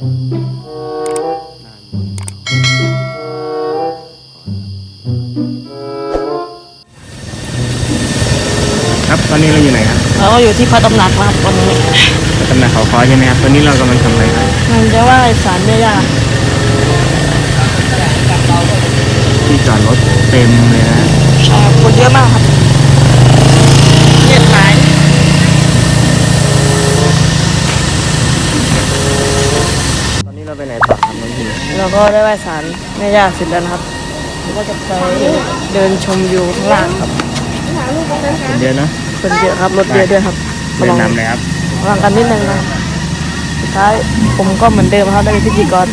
ครับตอนนี้เราอยู่ไหนครับเราก็อยู่ที่พระตำหนักนะครับวันนี้ตำหนักเขาคอใช่ไหมครับตอนนี้เรากำลังทำอะไรครับมันจะว่าสารแม่ย่าที่จอดรถเต็มเลยนะใช่ครับคนเยอะมากครับเงียบหาย ตอนนี้เรา ไปไหนต่อครับน้องพิมเราก็ได้ไหว้สารแม่ย่าเสร็จแล้วนะครับเราก็จะไปเดินชมวิวข้างล่างครับคนเยอะเนอะคนเยอะครับรถเยอะด้วยครับเดินนำเลยครับระวังกันนิดนึงนะครับสุดท้ายผมก็เหมือนเดิมครับได้เป็นพิธีกร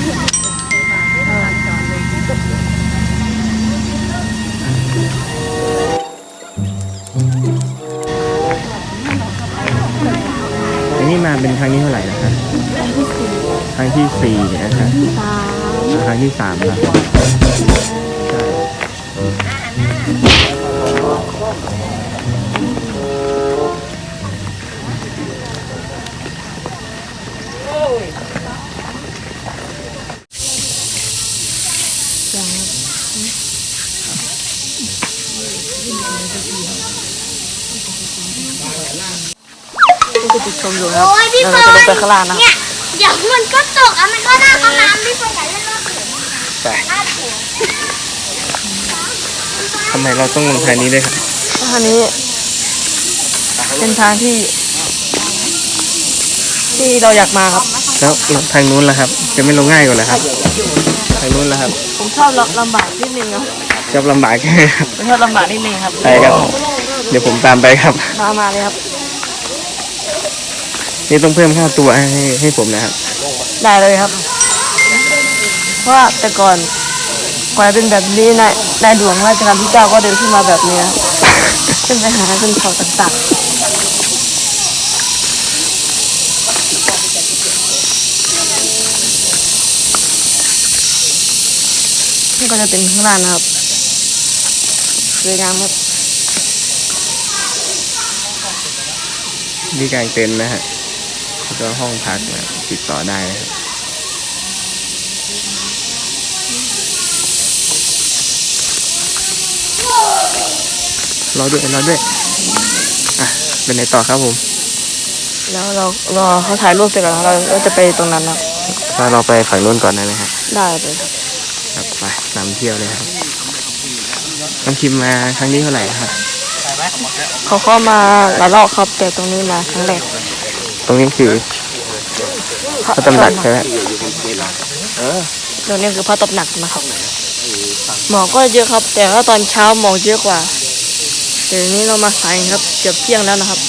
อันนี้มาเป็นครั้งที่เท่าไหร่นะครับ ครั้งที่สี่นะครับครั้งที่สามครับใช่นี่คือจุดชมอยู่ครับโอ้ยพี่เราเฟิจะร์นลงไปข้างล่างนะครับ เนี่ยเดี๋ยวมันก็ตกอะมันก็น่าเข้าน้ำพี่เฟิร์นอย่าเล่นรอบเข็มใช่น่ากลัวทำไมเราต้องลงทางนี้ด้วยครับทางนี้เป็นทางที่ ที่เราอยากมาครับ แล้วทางนู้นล่ะครับ จะไม่ลงง่ายกว่าเหรอครับ ทางนู้นล่ะครับ ผมชอบลำบากนิดนึงครับชอบลำบากใช่ไหมครับผมชอบลำบากนิดนึงครับใช่ครับ เดี๋ยวผมตามไปครับ มามาเลยครับ นี่ต้องเพิ่มค่าตัวให้ให้ผมนะครับ ได้เลยครับ เพราะว่าแต่ก่อนก่อนจะเป็นแบบนี้นายนายหลวงราชการที่เก้าก็เดินขึ้นมาแบบนี้ครับขึ้นไปหาขึ้นเขาต่างๆนี่ก็จะเป็นข้างล่างนะครับสวยงามครับนี่กลางเต็นท์นะฮะ แล้วก็ห้องพักนะติดต่อได้นะครับรอด้วยรอด้วย อะ เป็นไหนต่อครับผม แล้วเรารอเขาถ่ายรูปเสร็จแล้วเราก็จะไปตรงนั้นนะครับถ้าเราไปฝั่งนู้นก่อนได้ไหมครับได้เลยครับครับไปนำเที่ยวเลยครับน้องคิมมาครั้งนี้เท่าไหร่ครับเขาเข้ามาหลายรอบครับแต่ตรงนี้มาครั้งแรก ตรงนี้คือพระตำหนักใช่ไหมตรงนี้คือพระตำหนักนะครับหมอกก็เยอะครับ แต่ว่าตอนเช้าหมอกเยอะกว่าแต่ทีนี้เรามาสายครับเกือบเที่ยงแล้วนะครับ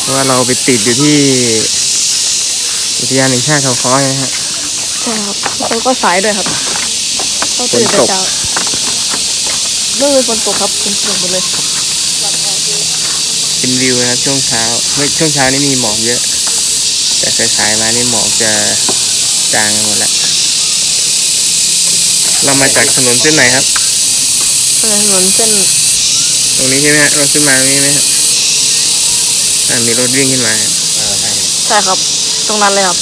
เพราะว่าเราไปติดอยู่ที่อุทยานแห่งชาติเขาค้อนะฮะใช่ครับแล้วก็สายด้วยครับต้องตื่นฝนตกแต่เช้าเมื่อคืนฝนตกครับฝนตกหมดเลย เป็นวิวนะครับช่วงเช้าเมื่อช่วงเช้านี่มีหมอกเยอะ แต่สายๆมานี่หมอกจะจางกันหมดแล้วเรามาจากถนนเส้นไหนครับเออถนนเส้น ตรงนี้ใช่ไหมฮะรถขึ้นมาตรงนี้ไหมฮะอ่ามีรถวิ่งขึ้นมาครับใช่ครับ ตรงนั้นเลยครับ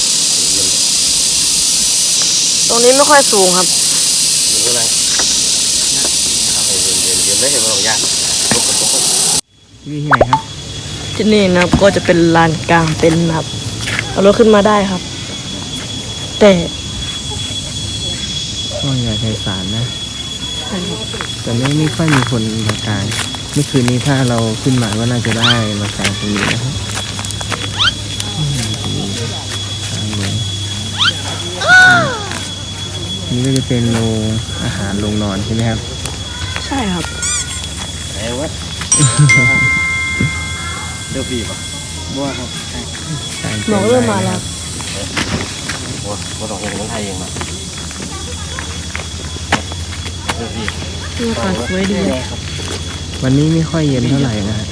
ตรงนี้ไม่ค่อยสูงครับนี่ที่ไหนครับ ที่นี่นะครับก็จะเป็นลานกลางเต็นท์นะครับเอารถขึ้นมาได้ครับ แต่ก็ใหญ่ไพศาลนะ แต่ไม่ไม่ค่อยมีคนมากางเมื่อคืนนี้ถ้าเราขึ้นมาก็น่าจะได้มากางตรงนี้นะครับอืมกางเลยนี่ก็จะเป็นโรงอาหารโรงนอนใช่ไหมครับ ใช่ครับ เดี๋ยวพี่ป่ะบัวครับหมอกเริ่มมาแล้วบัวต้องเองต้องไทยเองมาที่อากาศสวยดีวันนี้ไม่ค่อยเย็นเท่าไหร่นะฮะ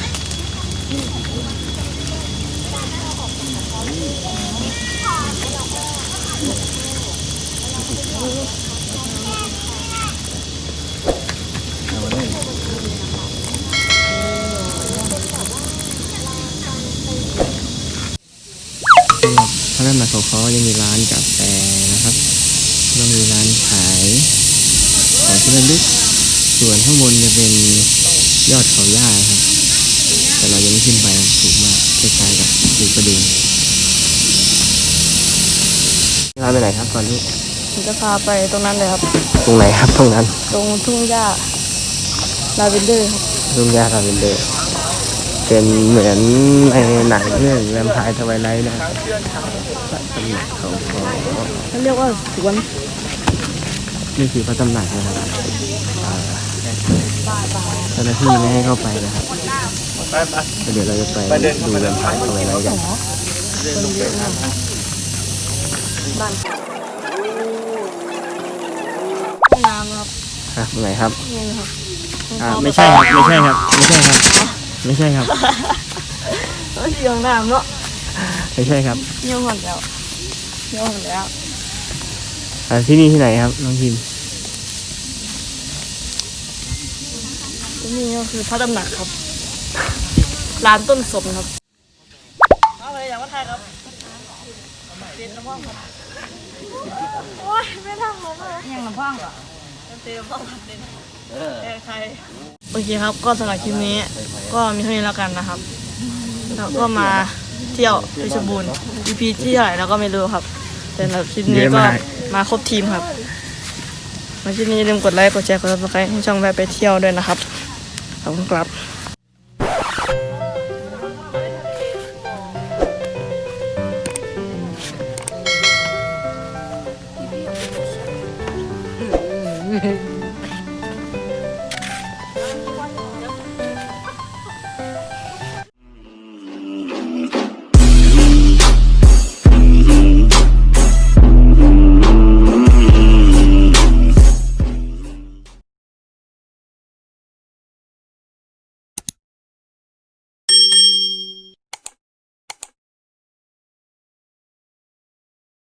พระราชมาโสเขาเขายังมีร้านกาแฟนะครับแล้วมีร้านขายของที่ระลึกส่วนข้างบนจะเป็นยอดเขาย่าครับ แต่เรายังไม่ขึ้นไปสูงมากคล้ายๆกับภูกระดึงพาไปไหนครับตอนนี้ผมจะพาไปตรงนั้นเลยครับ ตรงไหนครับตรงนั้น ตรงทุ่งหญ้าลาเวนเดอร์ครับรุ่งยาลาเวนเดอร์ เป็นเหมือนในหนังเรื่องแวมไพร์ทวายไลท์นะครับตำหนักเขาขอเขาเรียกว่าสวนนี่คือพระตำหนักนะครับอ่าเจ้าหน้าที่ไม่ให้เข้าไปนะครับเดี๋ยวเราจะไปดูแวมไพร์ทวายไลท์กันห้องน้ำครับครับไหนครับนี่ครับ อ่าไม่ใช่ครับไม่ใช่ครับไม่ใช่ครับ ไม่ใช่ครับเอ้ยห้องน้ำเนาะไม่ใช่ครับนี่ห้องแล้วนี่ห้องแล้วอ่าที่นี่ที่ไหนครับน้องพิมที่นี่ก็คือพระตำหนักครับ ร้านต้นสมครับเอาเลยอยากว่าไทยครับเตียนน้ำพ่องครับโอ้ยไม่ทำผมเลยยังน้ำพ่องเหรอ เตียนน้ำพ่องครับเตียนเออใคร โอเคครับ ก็สำหรับคลิปนี้ ก็มีเท่านี้แล้วกันนะครับเราก็มาเที่ยวเพชรบูรณ์ EP ที่เท่าไหร่เราก็ไม่รู้ครับแต่สำหรับคลิปนี้ก็มาครบทีมครับ มาคลิปนี้อย่าลืมกดไลค์กดแชร์กดซับสไครต์ให้ช่องแวะไปเที่ยวด้วยนะครับขอบคุณครับ เ